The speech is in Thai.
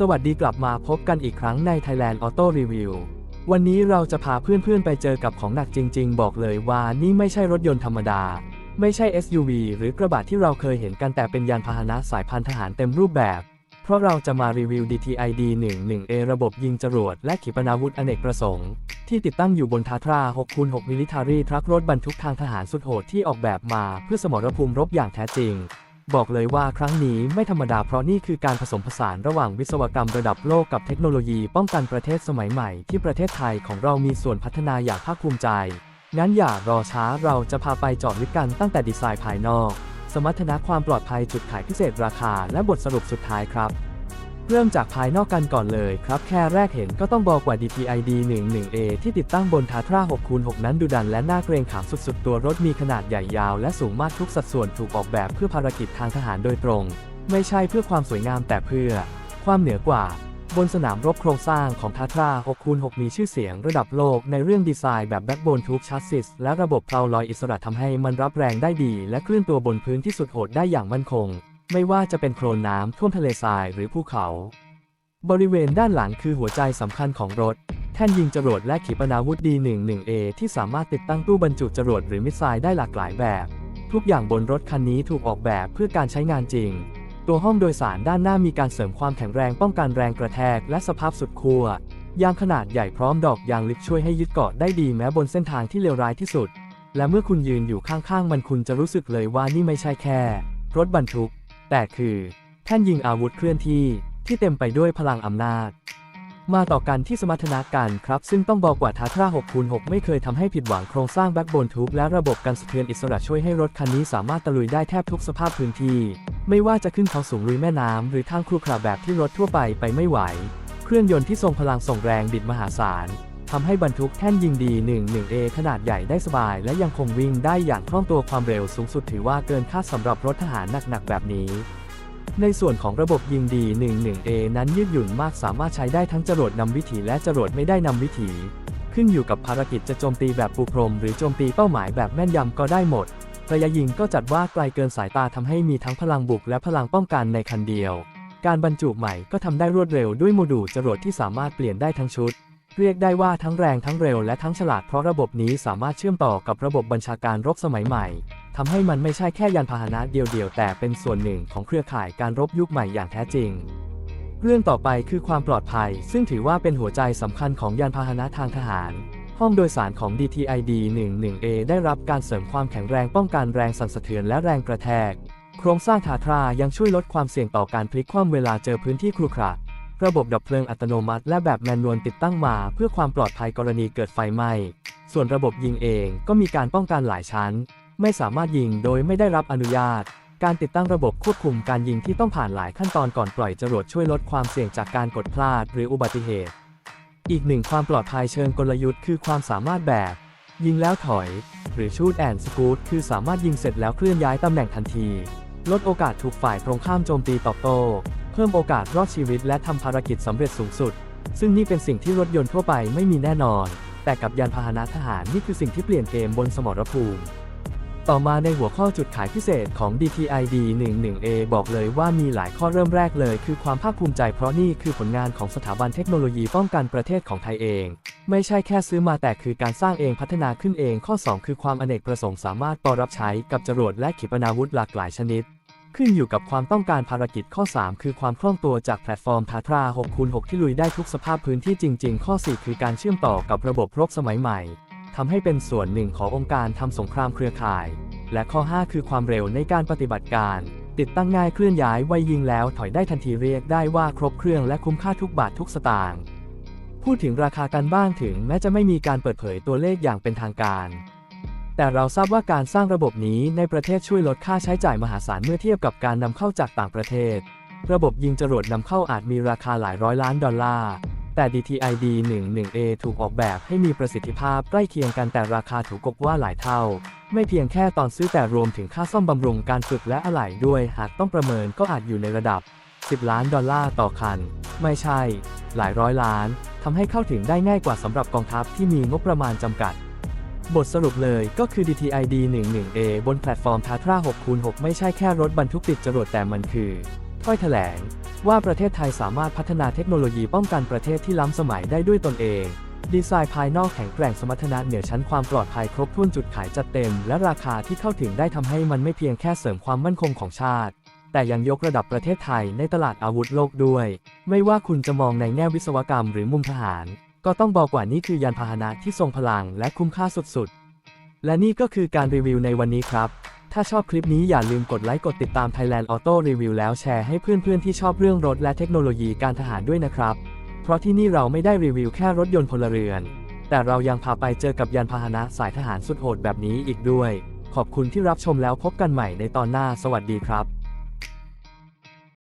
สวัสดีกลับมาพบกันอีกครั้งใน Thailand Auto Review วันนี้เราจะพาเพื่อนๆไปเจอกับของหนักจริง ๆ บอกเลยว่านี่ไม่ใช่รถยนต์ธรรมดา ไม่ใช่ SUV หรือกระบะที่เราเคยเห็นกันแต่เป็นยานพาหนะสายพันธุ์ทหารเต็มรูปแบบ เพราะเราจะมารีวิว DTID 11A ระบบยิงจรวดและขีปนาวุธอเนกประสงค์ที่ติดตั้งอยู่บนทาทรา 6x6 Military Truck รถบรรทุกทางทหารสุดโหดที่ออกแบบมาเพื่อสมรภูมิรบอย่างแท้จริง บอกเลยว่าครั้งนี้ไม่ธรรมดาเพราะนี่คือการผสมผสานระหว่างวิศวกรรมระดับโลกกับเทคโนโลยีป้องกันประเทศสมัยใหม่ ที่ประเทศไทยของเรามีส่วนพัฒนาอย่างภาคภูมิใจ งั้นอย่ารอช้าเราจะพาไปเจอดลึกกันตั้งแต่ดีไซน์ภายนอก สมรรถนะความปลอดภัยจุดขายพิเศษราคาและบทสรุปสุดท้ายครับ เริ่มจากภายนอกกันก่อนเลยครับ แค่แรกเห็นก็ต้องบอกว่า DTID 11A ที่ติดตั้งบนทาทรา 6x6 นั้นดุดันและน่าเกรงขามสุดๆ ตัวรถมีขนาดใหญ่ยาวและสูงมากทุกสัดส่วนถูกออกแบบเพื่อภารกิจทางทหารโดยตรง ไม่ใช่เพื่อความสวยงามแต่เพื่อ ความเหนือกว่า บนสนามรบโครงสร้างของทาทรา 6x6 มีชื่อเสียงระดับโลกในเรื่องดีไซน์แบบแบ็กโบนทุกชัสซิสและระบบเพลาลอยอิสระทำให้มันรับแรงได้ดี และเคลื่อนตัวบนพื้นที่สุดโหดได้อย่างมั่นคง ไม่ว่าจะเป็นโคลนน้ำท่วมทะเลทรายหรือภูเขา บริเวณด้านหลังคือหัวใจสำคัญของรถ แท่นยิงจรวดและขีปนาวุธ D11A ที่สามารถติดตั้งตู้บรรจุจรวดหรือมิสไซล์ได้หลากหลายแบบ ทุกอย่างบนรถคันนี้ถูกออกแบบเพื่อการใช้งานจริง ตัวห้องโดยสารด้านหน้ามีการเสริมความแข็งแรงป้องกันแรงกระแทกและสภาพสุดขั้วยางขนาดใหญ่พร้อมดอกยางลึกช่วยให้ยึดเกาะได้ดีแม้บนเส้นทางที่เลวร้ายที่สุด และเมื่อคุณยืนอยู่ข้างๆ มันคุณจะรู้สึกเลยว่านี่ไม่ใช่แค่ รถบรรทุก แต่คือ แท่นยิงอาวุธเคลื่อนที่ที่เต็มไปด้วยพลังอำนาจ มาต่อกันที่สมรรถนะกันครับ ซึ่งต้องบอกว่าทาทรา6คูณ6ไม่เคยทำให้ผิดหวังโครงสร้างแบ็กโบนทุบและระบบกันสะเทือนอิสระช่วยให้รถคันนี้สามารถตะลุยได้แทบทุกสภาพพื้นที่ ไม่ว่าจะขึ้นเขาสูงลุยแม่น้ำหรือทางครุขระแบบที่รถทั่วไปไปไม่ไหว เครื่องยนต์ที่ทรงพลังส่งแรงบิดมหาศาล ทำให้บรรทุกแท่นยิงดี 11A ขนาดใหญ่ได้สบาย และยังคงวิ่งได้อย่างคล่องตัวความเร็วสูงสุดถือว่าเกินคาดสำหรับรถทหารหนักๆแบบนี้ในส่วนของระบบยิงดี 11A นั้นยืดหยุ่นมากสามารถใช้ได้ทั้งจรวดนำวิถีและจรวดไม่ได้นำวิถี ขึ้นอยู่กับภารกิจจะโจมตีแบบปูพรม หรือโจมตีเป้าหมายแบบแม่นยำก็ได้หมด ระยะยิงก็จัดว่าไกลเกินสายตาทำให้มีทั้งพลังบุกและพลังป้องกันในคันเดียว การบรรจุใหม่ก็ทำได้รวดเร็วด้วยโมดูลจรวดที่สามารถเปลี่ยนได้ทั้งชุด เรียกได้ว่าทั้งแรงทั้งเร็วและทั้งฉลาดเพราะระบบนี้สามารถเชื่อมต่อกับระบบบัญชาการรบสมัยใหม่ทำให้มันไม่ใช่แค่ยานพาหนะเดียวๆ แต่เป็นส่วนหนึ่งของเครือข่ายการรบยุคใหม่อย่างแท้จริง เรื่องต่อไปคือความปลอดภัย ซึ่งถือว่าเป็นหัวใจสำคัญของยานพาหนะทางทหาร ห้องโดยสารของ DTID 11A ได้รับการเสริมความแข็งแรงป้องกันแรงสั่นสะเทือนและแรงกระแทก โครงสร้างทาทรายังช่วยลดความเสี่ยงต่อการพลิกคว่ำเวลาเจอพื้นที่ครุขระ ระบบดับเพลิงอัตโนมัติและแบบแมนนวลติดตั้งมา เพื่อความปลอดภัยกรณีเกิดไฟไหม้ ส่วนระบบยิงเองก็มีการป้องกันหลายชั้น ไม่สามารถยิงโดยไม่ได้รับอนุญาต การติดตั้งระบบควบคุมการยิงที่ต้องผ่านหลายขั้นตอนก่อนปล่อยจรวดช่วยลดความเสี่ยงจากการกดพลาดหรืออุบัติเหตุ อีกหนึ่งความปลอดภัยเชิงกลยุทธ์คือความสามารถแบบ ยิงแล้วถอย หรือชูดแอนสกูตคือสามารถยิงเสร็จแล้วเคลื่อนย้ายตำแหน่งทันที ลดโอกาสถูกฝ่ายตรงข้ามโจมตีตอบโต้ เพิ่มโอกาสรอดชีวิตและทำภารกิจสำเร็จสูงสุด ซึ่งนี่เป็นสิ่งที่รถยนต์ทั่วไปไม่มีแน่นอน แต่กับยานพาหนะทหารนี่คือสิ่งที่เปลี่ยนเกมบนสมรภูมิ ต่อมาในหัวข้อจุดขายพิเศษของ DTID 11A บอกเลยว่ามีหลายข้อเริ่มแรกเลย คือความภาคภูมิใจเพราะนี่คือผลงานของสถาบันเทคโนโลยีป้องกันประเทศของไทยเอง ไม่ใช่แค่ซื้อมาแต่คือการสร้างเองพัฒนาขึ้นเองข้อ 2 คือความอเนกประสงค์สามารถต่อรับใช้กับจรวดและขีปนาวุธหลากหลายชนิด ขึ้นอยู่กับความต้องการภารกิจข้อ 3 คือความคล่องตัวจากแพลตฟอร์มทาทรา 6x6 ที่ลุยได้ทุกสภาพพื้นที่จริง ๆ ข้อ 4 คือการเชื่อมต่อกับระบบรบสมัยใหม่ทำให้เป็นส่วนหนึ่งขององค์การทำสงครามเครือข่าย และข้อ 5 คือความเร็วในการปฏิบัติการ ติดตั้งง่ายเคลื่อนย้ายไวยิงแล้วถอยได้ทันทีเรียกได้ว่าครบเครื่องและคุ้มค่าทุกบาททุกสตางค์พูดถึงราคากันบ้างถึงแม้จะไม่มีการเปิดเผยตัวเลขอย่างเป็นทางการ แต่เราทราบว่าการสร้างระบบนี้ในประเทศช่วยลดค่าใช้จ่ายมหาศาลเมื่อเทียบกับการนำเข้าจากต่างประเทศ ระบบยิงจรวดนำเข้าอาจมีราคาหลายร้อยล้านดอลลาร์แต่ DTID 11A ถูกออกแบบให้มีประสิทธิภาพใกล้เคียงกันแต่ราคาถูกกว่าหลายเท่า ไม่เพียงแค่ตอนซื้อแต่รวมถึงค่าซ่อมบำรุงการฝึกและอะไหล่ด้วย หากต้องประเมินก็อาจอยู่ในระดับ 10 ล้านดอลลาร์ต่อคัน ไม่ใช่ หลายร้อยล้านทำให้เข้าถึงได้ง่ายกว่าสำหรับกองทัพที่มีงบประมาณจำกัด บทสรุปเลยก็คือ DTID 11A บนแพลตฟอร์ม Tatra 6x6 ไม่ใช่แค่รถบรรทุกติดจรวดแต่มันคือถ้อยแถลง ว่าประเทศไทยสามารถพัฒนาเทคโนโลยีป้องกันประเทศที่ล้ำสมัยได้ด้วยตนเอง ดีไซน์ภายนอกแข็งแกร่งสมรรถนะเหนือชั้นความปลอดภัยครบถ้วนจุดขายจัดเต็ม และราคาที่เข้าถึงได้ทำให้มันไม่เพียงแค่เสริมความมั่นคงของชาติ แต่ยังยกระดับประเทศไทยในตลาดอาวุธโลกด้วย ไม่ว่าคุณจะมองในแง่วิศวกรรมหรือมุมทหาร ก็ต้องบอกว่านี่คือยานพาหนะที่ทรงพลังและคุ้มค่าสุดๆ และนี่ก็คือการรีวิวในวันนี้ครับ ถ้าชอบคลิปนี้อย่าลืมกดไลค์กดติดตาม Thailand Auto Review แล้วแชร์ให้เพื่อนๆที่ชอบเรื่องรถและเทคโนโลยีการทหารด้วยนะครับ เพราะที่นี่เราไม่ได้รีวิวแค่รถยนต์พลเรือน แต่เรายังพาไปเจอกับยานพาหนะสายทหารสุดโหดแบบนี้อีกด้วย ขอบคุณที่รับชมแล้วพบกันใหม่ในตอนหน้า สวัสดีครับ